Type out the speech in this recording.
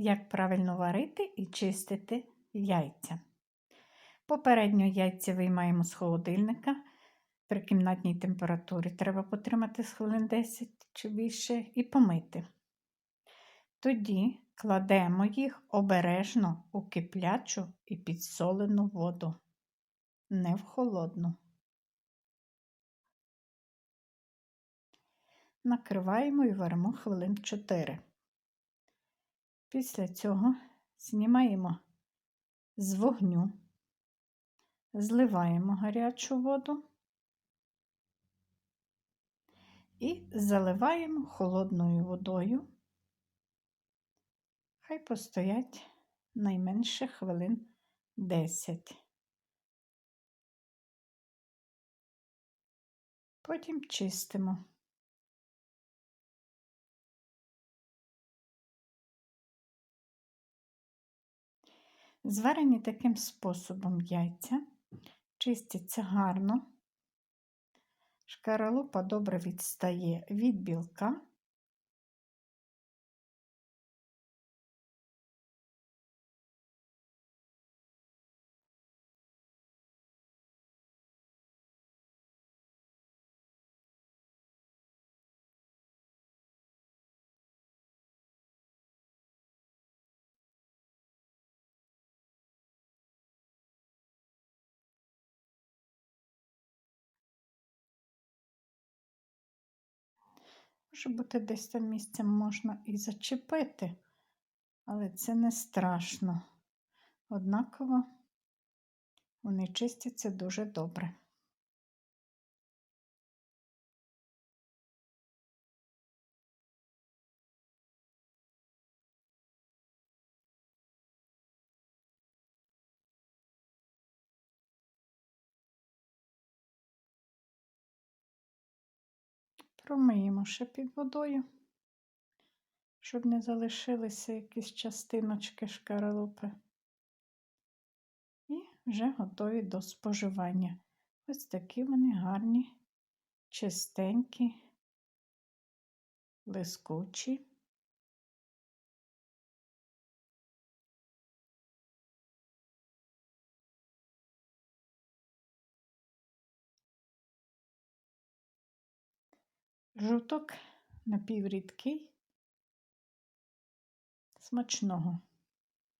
як правильно варити і чистити яйця. Попередньо яйця виймаємо з холодильника при кімнатній температурі. Треба потримати з хвилин 10 чи більше і помити. Тоді кладемо їх обережно у киплячу і підсолену воду, не в холодну. Накриваємо і варимо хвилин 4. Після цього знімаємо з вогню, зливаємо гарячу воду і заливаємо холодною водою. Хай постоять найменше хвилин 10. Потім чистимо. Зварені таким способом яйця, чистяться гарно, шкаралупа добре відстає від білка. Може бути, десь там місцем можна і зачепити, але це не страшно. Однаково вони чистяться дуже добре. Промиємо ще під водою, щоб не залишилися якісь частиночки шкаралупи. І вже готові до споживання. Ось такі вони гарні, чистенькі, блискучі. Жовток напіврідкий, смачного.